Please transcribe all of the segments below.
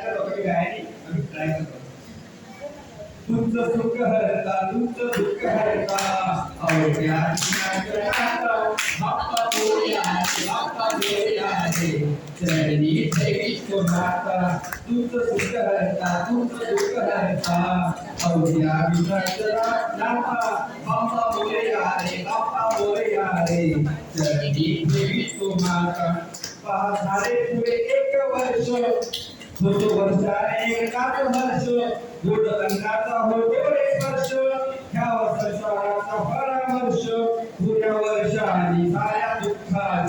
ऐका होतं की गायनी आम्ही ट्राय करतो तुमचं सुख हरता तुमचं दुःख हरता अवघ्या नाचा बाप्पा मोरया रे, बाप्पा मोरया रे चरणी ठेवी तो नाता तुमचं सुख हरता तुमचं दुःख हरता अवघ्या विघ्नाचा नाता बाप्पा मोरया रे बाप्पा मोरया रे चरणी ठेवी तो नाता पहा झाले एक वर्ष। होतो वर्षाने एकाच हर्ष गोड अंगाचा होतो रे स्पर्श ह्या संसाराचा परामर्श पुऱ्या वर्षाने साऱ्या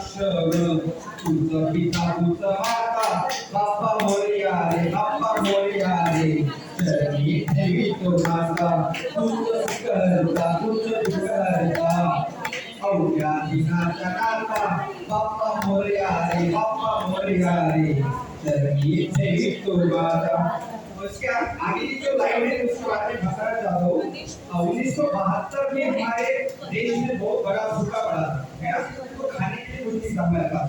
रक्षण तुझं पिता तुझं माता बाप्पा मोरया रे बाप्पा मोरया रे चरणी देवी तो माता तुझं हरता तुझं हरता अवघ्या दिनाच्या नाता बाप्पा मोरया रे बाप्पा उसके आगे की जो लाइन है उसके बारे में बताना चाहता हूँ उन्नीस सौ बहत्तर में हमारे देश में बहुत बड़ा सूखा पड़ा था तो खाने के लिए समय था।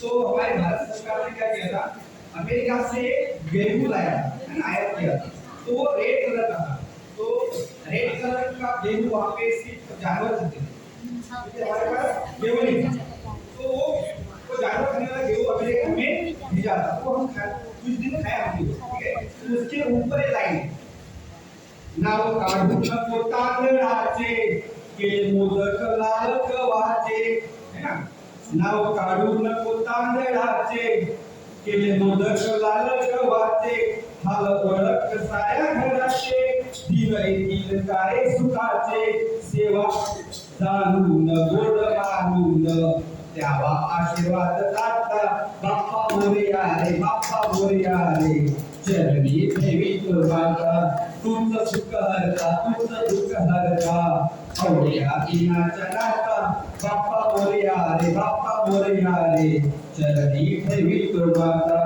तो हमारे भारत सरकार ने क्या किया था? अमेरिका से गेहूँ लाया था आयात किया था। तो वो रेड कलर का था। तो रेड कलर का गेहूँ वहाँ पे सिर्फ़ जानवर खाते थे। तो वो वो जानवर खाने वाला गेहूँ अमेरिका में भेजा था। वो हम खा, कुछ दिन खाया हमने, ठीक है? तो उसके ऊपर एक लाइन नाव काढून नको तांदळाचे केले मोदक लाल नाव काढून नको तांदळाचे. केले मोदक लाल गव्हाचे हाल ओळख साऱ्या घराचे. दिन येतील काय सुखाचे. सेवा जाणून गोड मानून. त्यावा आशीर्वाद दाता बाप्पा मोरया रे बाप्पा मोरया रे चरणी देवी तुर्बाता तुमचं सुख हरता तुमचं दुःख हरता. अवघ्या दिनाच्या नाता बाप्पा मोरया रे बाप्पा मोरया रे चरणी देवी तुर्बाता